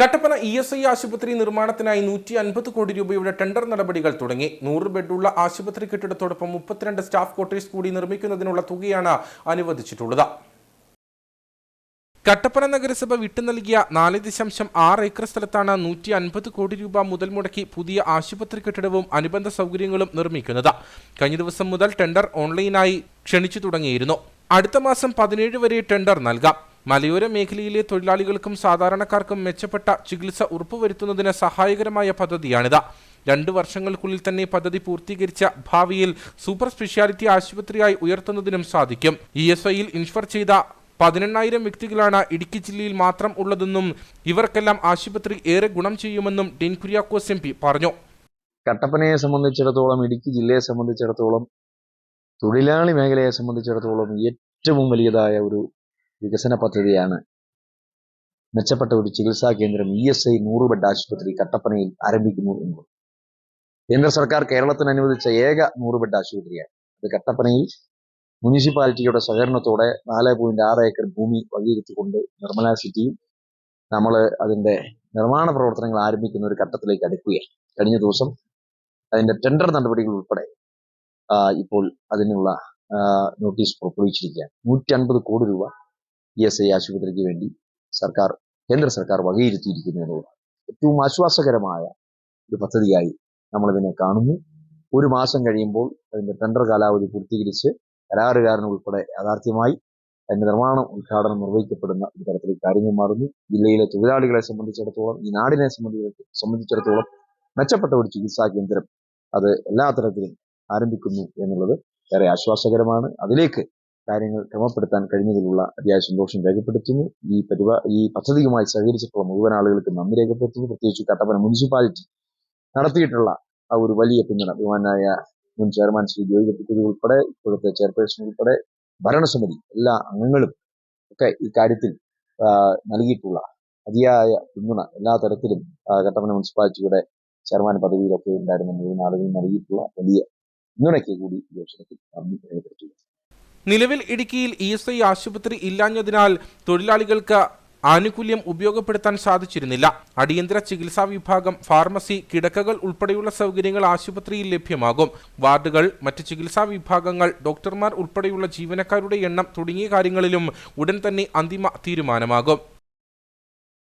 Kattappana E S I ആശുപത്രി നിർമ്മാണത്തിനായി നൂറ്റി അൻപത് കോടി രൂപയുടെ ടെൻഡർ നടപടികൾ തുടങ്ങി. നൂറ് ബെഡുള്ള ആശുപത്രി കെട്ടിടത്തോടൊപ്പം മുപ്പത്തിരണ്ട് സ്റ്റാഫ് ക്വാർട്ടേഴ്സ് കൂടി നിർമ്മിക്കുന്നതിനുള്ള തുകയാണ് അനുവദിച്ചിട്ടുള്ളത്. കട്ടപ്പന നഗരസഭ വിട്ടു നൽകിയ നാല് ദശാംശം ആറ് ഏക്കർ സ്ഥലത്താണ് നൂറ്റി അൻപത് കോടി രൂപ മുതൽ മുടക്കി പുതിയ ആശുപത്രി കെട്ടിടവും അനുബന്ധ സൗകര്യങ്ങളും നിർമ്മിക്കുന്നത്. കഴിഞ്ഞ ദിവസം മുതൽ ടെൻഡർ ഓൺലൈനായി ക്ഷണിച്ചു തുടങ്ങിയിരുന്നു. അടുത്ത മാസം പതിനേഴ് വരെ ടെൻഡർ നൽകാം. മലയോര മേഖലയിലെ തൊഴിലാളികൾക്കും സാധാരണക്കാർക്കും മെച്ചപ്പെട്ട ചികിത്സ ഉറപ്പുവരുത്തുന്നതിന് സഹായകരമായ പദ്ധതിയാണിത്. രണ്ടു വർഷങ്ങൾക്കുള്ളിൽ തന്നെ പദ്ധതി പൂർത്തീകരിച്ച ഭാവിയിൽ സൂപ്പർ സ്പെഷ്യാലിറ്റി ആശുപത്രിയായി ഉയർത്തുന്നതിനും സാധിക്കും. ഇ എസ് ഐയിൽ ഇൻഷർ ചെയ്ത പതിനെണ്ണായിരം വ്യക്തികളാണ് ഇടുക്കി ജില്ലയിൽ മാത്രം ഉള്ളതെന്നും ഇവർക്കെല്ലാം ആശുപത്രി ഏറെ ഗുണം ചെയ്യുമെന്നും ഡീൻ കുര്യാക്കോസ് എം പി പറഞ്ഞു. കട്ടപ്പനയെ സംബന്ധിച്ചിടത്തോളം ഇടുക്കി ജില്ലയെ സംബന്ധിച്ചിടത്തോളം തൊഴിലാളി മേഖലയെ സംബന്ധിച്ചിടത്തോളം ഏറ്റവും വലിയതായ ഒരു വികസന പദ്ധതിയാണ് മെച്ചപ്പെട്ട ഒരു ചികിത്സാ കേന്ദ്രം ഇ എസ് ഐ നൂറ് ബെഡ് ആശുപത്രി കട്ടപ്പനയിൽ ആരംഭിക്കുന്നു എന്നത്. കേന്ദ്ര സർക്കാർ കേരളത്തിന് അനുവദിച്ച ഏക നൂറ് ബെഡ് ആശുപത്രിയാണ്. അത് കട്ടപ്പനയിൽ മുനിസിപ്പാലിറ്റിയുടെ സഹകരണത്തോടെ നാല് പോയിന്റ് ആറ് ഏക്കർ ഭൂമി വകയിരുത്തിക്കൊണ്ട് നിർമ്മല സിറ്റിയും നമ്മൾ അതിന്റെ നിർമ്മാണ പ്രവർത്തനങ്ങൾ ആരംഭിക്കുന്ന ഒരു ഘട്ടത്തിലേക്ക് അടുക്കുകയാണ്. കഴിഞ്ഞ ദിവസം അതിന്റെ ടെൻഡർ നടപടികൾ ഉൾപ്പെടെ ഇപ്പോൾ അതിനുള്ള നോട്ടീസ് പുറപ്പെടുവിച്ചിരിക്കുകയാണ്. നൂറ്റി അൻപത് കോടി രൂപ ഇ എസ് ഐ ആശുപത്രിക്ക് വേണ്ടി സർക്കാർ കേന്ദ്ര സർക്കാർ വകയിരുത്തിയിരിക്കുന്നു എന്നുള്ളതാണ്. ഏറ്റവും ആശ്വാസകരമായ ഒരു പദ്ധതിയായി നമ്മളിതിനെ കാണുന്നു. ഒരു മാസം കഴിയുമ്പോൾ അതിന്റെ ടെൻഡർ കാലാവധി പൂർത്തീകരിച്ച് കരാറുകാരൻ ഉൾപ്പെടെ യാഥാർത്ഥ്യമായി അതിന്റെ നിർമ്മാണം ഉദ്ഘാടനം നിർവഹിക്കപ്പെടുന്ന ഒരു തരത്തിൽ കാര്യങ്ങൾ മാറുന്നു. ജില്ലയിലെ തൊഴിലാളികളെ സംബന്ധിച്ചിടത്തോളം ഈ നാടിനെ സംബന്ധിച്ച സംബന്ധിച്ചിടത്തോളം മെച്ചപ്പെട്ട ഒരു ചികിത്സാ കേന്ദ്രം അത് എല്ലാ തരത്തിലും ആരംഭിക്കുന്നു എന്നുള്ളത് ഏറെ ആശ്വാസകരമാണ്. അതിലേക്ക് കാര്യങ്ങൾ ക്രമപ്പെടുത്താൻ കഴിഞ്ഞതിലുള്ള അതിയായ സന്തോഷം രേഖപ്പെടുത്തുന്നു. ഈ പരിപാ ഈ പദ്ധതിയുമായി സഹകരിച്ചിട്ടുള്ള മുഴുവൻ ആളുകൾക്ക് നന്ദി രേഖപ്പെടുത്തുന്നു. പ്രത്യേകിച്ച് കട്ടപ്പന മുനിസിപ്പാലിറ്റി നടത്തിയിട്ടുള്ള ആ ഒരു വലിയ പിന്തുണ. ബഹുമാനായ മുൻ ചെയർമാൻ ശ്രീ ജോയി ഉൾപ്പെടെ ഇപ്പോഴത്തെ ചെയർപേഴ്സൺ ഉൾപ്പെടെ ഭരണസമിതി എല്ലാ അംഗങ്ങളും ഒക്കെ ഈ കാര്യത്തിൽ നൽകിയിട്ടുള്ള അതിയായ പിന്തുണ എല്ലാ തരത്തിലും കട്ടപ്പന മുനിസിപ്പാലിറ്റിയുടെ ചെയർമാൻ പദവിയിലൊക്കെ ഉണ്ടായിരുന്ന മുഴുവൻ ആളുകൾ നൽകിയിട്ടുള്ള വലിയ പിന്തുണയ്ക്ക് കൂടി ഈ അവസരത്തിൽ നന്ദി രേഖപ്പെടുത്തുന്നു. നിലവിൽ ഇടുക്കിയിൽ ഇ എസ് ഐ ആശുപത്രി ഇല്ലാഞ്ഞതിനാൽ തൊഴിലാളികൾക്ക് ആനുകൂല്യം ഉപയോഗപ്പെടുത്താൻ സാധിച്ചിരുന്നില്ല. അടിയന്തര ചികിത്സാ വിഭാഗം ഫാർമസി കിടക്കകൾ ഉൾപ്പെടെയുള്ള സൗകര്യങ്ങൾ ആശുപത്രിയിൽ ലഭ്യമാകും. വാർഡുകൾ മറ്റ് ചികിത്സാ വിഭാഗങ്ങൾ ഡോക്ടർമാർ ഉൾപ്പെടെയുള്ള ജീവനക്കാരുടെ എണ്ണം തുടങ്ങിയ കാര്യങ്ങളിലും ഉടൻ തന്നെ അന്തിമ തീരുമാനമാകും.